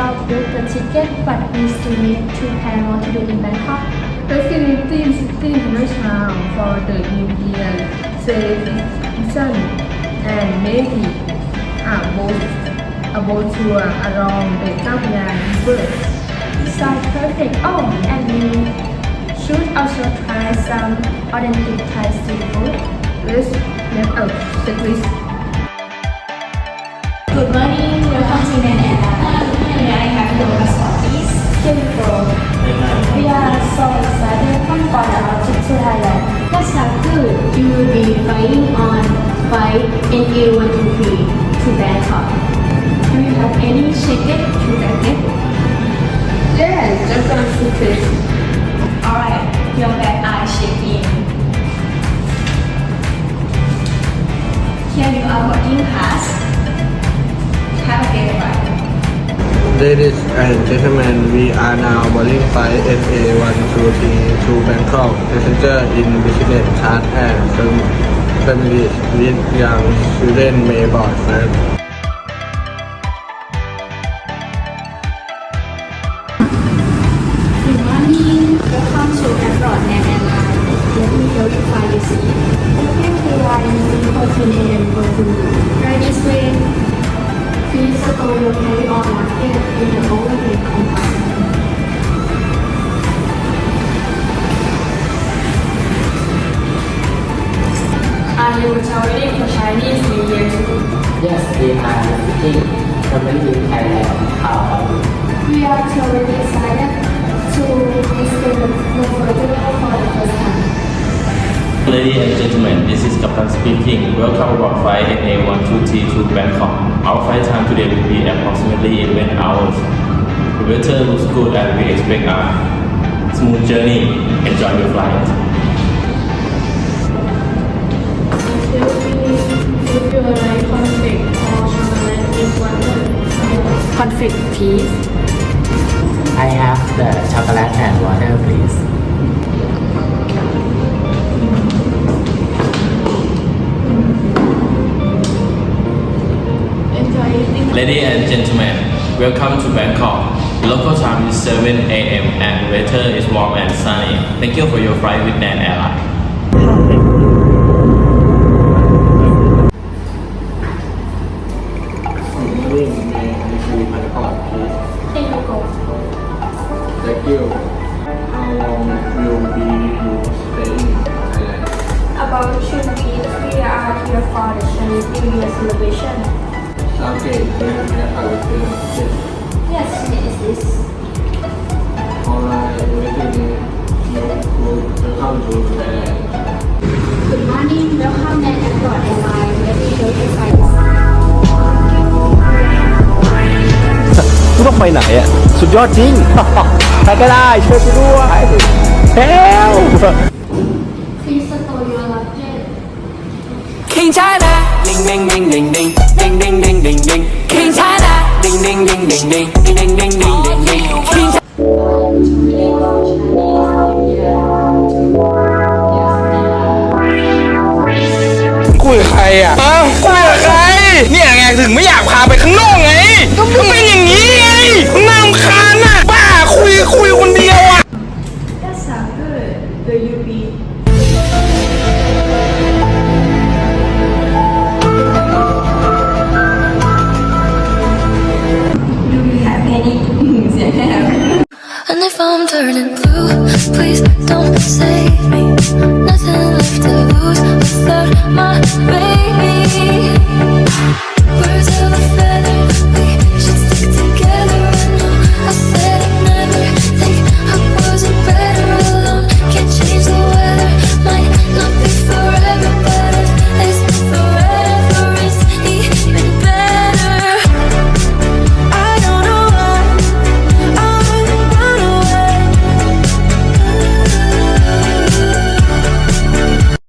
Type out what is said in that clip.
have booked the ticket but we still need to plan what to do in Bangkok. Facility City International for the New Year celebration and maybe a boat a boat tour uh, around the Kavian River. Sounds perfect. Oh, and we should also try some authentic Thai street food. Let's make a checklist. Good morning, welcome to Nan Good. You will be flying on flight NA123 to Bangkok. Do you have any ticket to Bangkok? Yeah, Japan suitcase. Alright, Ladies and gentlemen, we are now boarding flight NA123 to Bangkok. Passenger in business class and families with young children may board first. Good morning, welcome to Airport Nan Airline. Let me notify you see. Booking airline Yes, we are visiting in Thailand. How about you? We are truly excited to visit Novotel for the first time. Ladies and gentlemen, this is Kaptan speaking. Welcome aboard flight NA123 to Bangkok. Our flight time today will be approximately 11 hours. The weather looks good and we expect a smooth journey. Enjoy your flight. The chocolate and water, please. Ladies and gentlemen, welcome to Bangkok. Local time is 7 a.m. and weather is warm and sunny. Thank you for your flight with Nan Airline. New Year celebration. Okay, then we have a return. Yes, it is. Alright, waiting. You could come to Thailand. Good morning, welcome Nan Airport Airline. Let me notify you. กูต้องไปไหนอะ สุดยอดจริงใครก็ได้ช่วยกูด้วยเ King China, ding ding ding ding ding, ding ding ding ding ding. King China, ding ding ding ding ding, ding ding ding ding ding ding. King China. คุยกับใครอะอ้าวคุยกับใคร เนี่ยไงถึงไม่อยากพาไปข้างนอกไงก็เป็น And if I'm turning blue, please don't save me. Nothing left to lose without my baby.